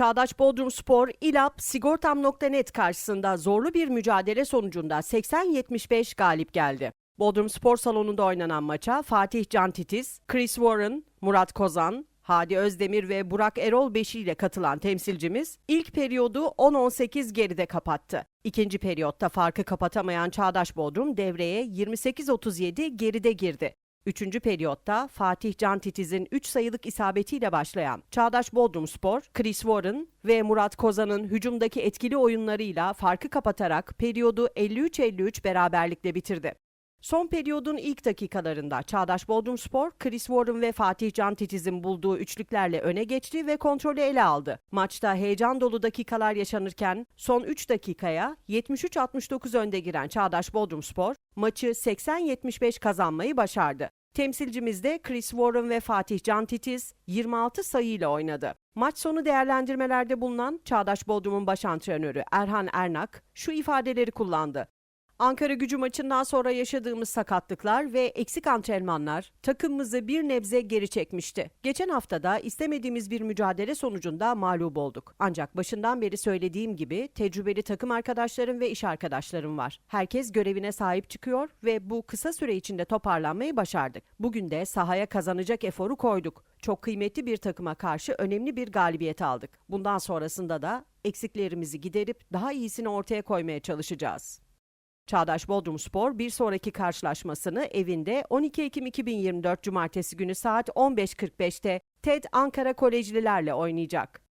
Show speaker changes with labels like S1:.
S1: Çağdaş Bodrum Spor, İLAP, Sigortam.net karşısında zorlu bir mücadele sonucunda 80-75 galip geldi. Bodrum Spor Salonu'nda oynanan maça Fatih Can Titiz, Chris Warren, Murat Kozan, Hadi Özdemir ve Burak Erol Beşi ile katılan temsilcimiz ilk periyodu 10-18 geride kapattı. İkinci periyotta farkı kapatamayan Çağdaş Bodrum devreye 28-37 geride girdi. Üçüncü periyotta Fatih Can Titiz'in 3 sayılık isabetiyle başlayan Çağdaş Bodrum Spor, Chris Warren ve Murat Kozan'ın hücumdaki etkili oyunlarıyla farkı kapatarak periyodu 53-53 beraberlikle bitirdi. Son periyodun ilk dakikalarında Çağdaş Bodrumspor, Chris Warren ve Fatih Can Titiz'in bulduğu üçlüklerle öne geçti ve kontrolü ele aldı. Maçta heyecan dolu dakikalar yaşanırken son 3 dakikaya 73-69 önde giren Çağdaş Bodrumspor, maçı 80-75 kazanmayı başardı. Temsilcimiz de Chris Warren ve Fatih Can Titiz 26 sayıyla oynadı. Maç sonu değerlendirmelerde bulunan Çağdaş Bodrum'un baş antrenörü Erhan Ernak şu ifadeleri kullandı. Ankara gücü maçından sonra yaşadığımız sakatlıklar ve eksik antrenmanlar takımımızı bir nebze geri çekmişti. Geçen haftada istemediğimiz bir mücadele sonucunda mağlup olduk. Ancak başından beri söylediğim gibi tecrübeli takım arkadaşlarım ve iş arkadaşlarım var. Herkes görevine sahip çıkıyor ve bu kısa süre içinde toparlanmayı başardık. Bugün de sahaya kazanacak eforu koyduk. Çok kıymetli bir takıma karşı önemli bir galibiyet aldık. Bundan sonrasında da eksiklerimizi giderip daha iyisini ortaya koymaya çalışacağız. Çağdaş Bodrumspor bir sonraki karşılaşmasını evinde 12 Ekim 2024 Cumartesi günü saat 15.45'te TED Ankara Kolejlilerle oynayacak.